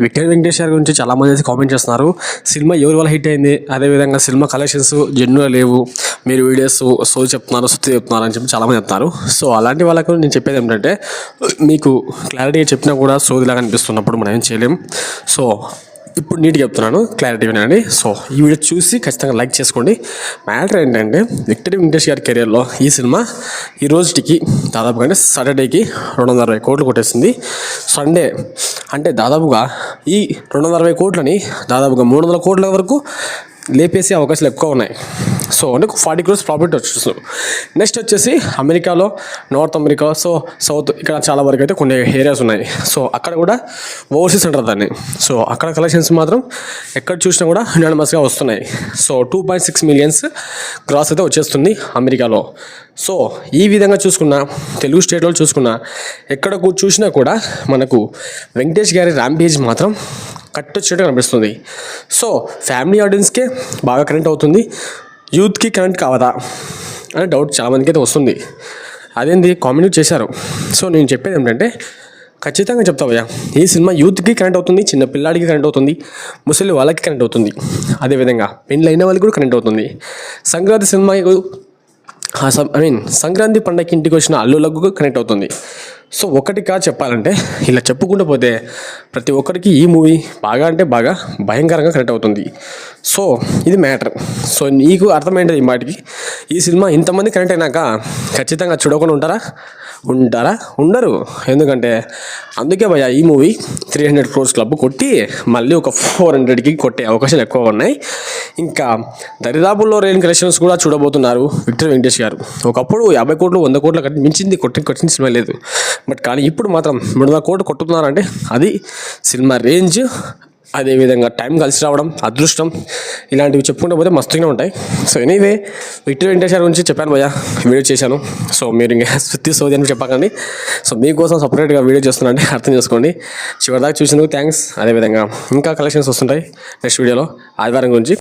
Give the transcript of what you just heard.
Victor Venkateshwar గురించి చాలామంది అయితే కామెంట్ చేస్తున్నారు. సినిమా ఎవరి వల్ల హిట్ అయింది? అదేవిధంగా సినిమా కలెక్షన్స్ జెన్యున్ లేవు. మీరు వీడియోస్ సో చెప్తున్నారు సుత్తి చెప్తున్నారు అని చెప్పి చాలామంది చెప్తున్నారు. సో అలాంటి వాళ్ళకు నేను చెప్పేది ఏంటంటే మీకు క్లారిటీగా చెప్పినా కూడా సోదిలాగా అనిపిస్తున్నప్పుడు మనం ఏం చేయలేం. సో ఇప్పుడు నీట్గా చెప్తున్నాను క్లారిటీ వినండి సో ఈ వీడియో చూసి ఖచ్చితంగా లైక్ చేసుకోండి. మ్యాటర్ ఏంటంటే విక్టరీ వెంకటేష్ గారి కెరియర్లో ఈ సినిమా ఈ రోజుకి దాదాపుగా అంటే సాటర్డేకి రెండు వందల అరవై కోట్లు కొట్టేసింది. సండే అంటే దాదాపుగా ఈ రెండు వందల అరవై కోట్లని దాదాపుగా మూడు వందల కోట్ల వరకు లేపేసే అవకాశాలు ఎక్కువ ఉన్నాయి. సో అంటే ఫార్టీ క్రోర్స్ ప్రాఫిట్ వచ్చు నెక్స్ట్ వచ్చేసి అమెరికాలో నార్త్ అమెరికా సో సౌత్ ఇక్కడ చాలా వరకు అయితే కొన్ని ఏరియాస్ ఉన్నాయి. సో అక్కడ కూడా ఓవర్సీస్ అంటారు దాన్ని. సో అక్కడ కలెక్షన్స్ మాత్రం ఎక్కడ చూసినా కూడా యునానిమస్గా వస్తున్నాయి. So two point six millions cross అయితే వచ్చేస్తుంది అమెరికాలో. సో ఈ విధంగా చూసుకున్న తెలుగు స్టేట్లో చూసుకున్న ఎక్కడ చూసినా కూడా మనకు వెంకటేష్ గారి ర్యాంపేజ్ మాత్రం కట్ వచ్చేట్టు కనిపిస్తుంది. సో ఫ్యామిలీ ఆడియన్స్కే బాగా కనెక్ట్ అవుతుంది. యూత్కి కనెక్ట్ కావదా అనే డౌట్ చాలామందికి అయితే వస్తుంది. అదేంది? కామెంట్ చేశారు. సో నేను చెప్పేది ఏంటంటే ఖచ్చితంగా చెప్తావయ్యా ఈ సినిమా యూత్కి కనెక్ట్ అవుతుంది చిన్న పిల్లాడికి కనెక్ట్ అవుతుంది ముసలి వాళ్ళకి కనెక్ట్ అవుతుంది. అదేవిధంగా పెళ్ళి అయిన వాళ్ళకి కూడా కనెక్ట్ అవుతుంది. Sankranti cinema I mean Sankranti పండగకి ఇంటికి వచ్చిన అల్లులకు కనెక్ట్ అవుతుంది. సో ఒకటిగా చెప్పాలంటే ఇలా చెప్పుకుంటూ పోతే ప్రతి ఒక్కరికి ఈ మూవీ బాగా అంటే బాగా భయంకరంగా కనెక్ట్ అవుతుంది. సో ఇది మ్యాటర్. సో నీకు అర్థమైంది ఈ మాటికి. ఈ సినిమా ఇంతమంది కనెక్ట్ అయినాక ఖచ్చితంగా చూడకుండా ఉంటారా? ఉంటారా? ఉండరు. ఎందుకంటే అందుకే భయ ఈ movie three hundred crores club కొట్టి మళ్ళీ ఒక ఫోర్ హండ్రెడ్కి కొట్టే అవకాశాలు ఎక్కువ ఉన్నాయి. ఇంకా దరిదాపుల్లో రేణు కలెక్షన్స్ కూడా చూడబోతున్నారు విక్టర్ వెంకటేష్ గారు. ఒకప్పుడు యాభై కోట్లు వంద కోట్ల కట్టి మించింది కొట్టి కొట్టిన సినిమా లేదు. బట్ కానీ ఇప్పుడు మాత్రం మూడు వందల కోట్లు కొట్టుతున్నారంటే అది సినిమా రేంజ్ అదేవిధంగా టైం కలిసి రావడం అదృష్టం ఇలాంటివి చెప్పుకుంటూ పోతే మస్తుగానే ఉంటాయి. సో ఎనీవే విక్టరీ వెంకటేష్ గురించి చెప్పాను భయ్యా వీడియో చేశాను. సో మీరు ఇంకా సుత్తి సోది అని చెప్పకండి. సో మీకోసం సపరేట్గా వీడియో చేస్తున్నానంటే అర్థం చేసుకోండి. చివరిదాకా చూసినందుకు థ్యాంక్స్ అదేవిధంగా ఇంకా కలెక్షన్స్ వస్తుంటాయి నెక్స్ట్ వీడియోలో ఆదివారం గురించి.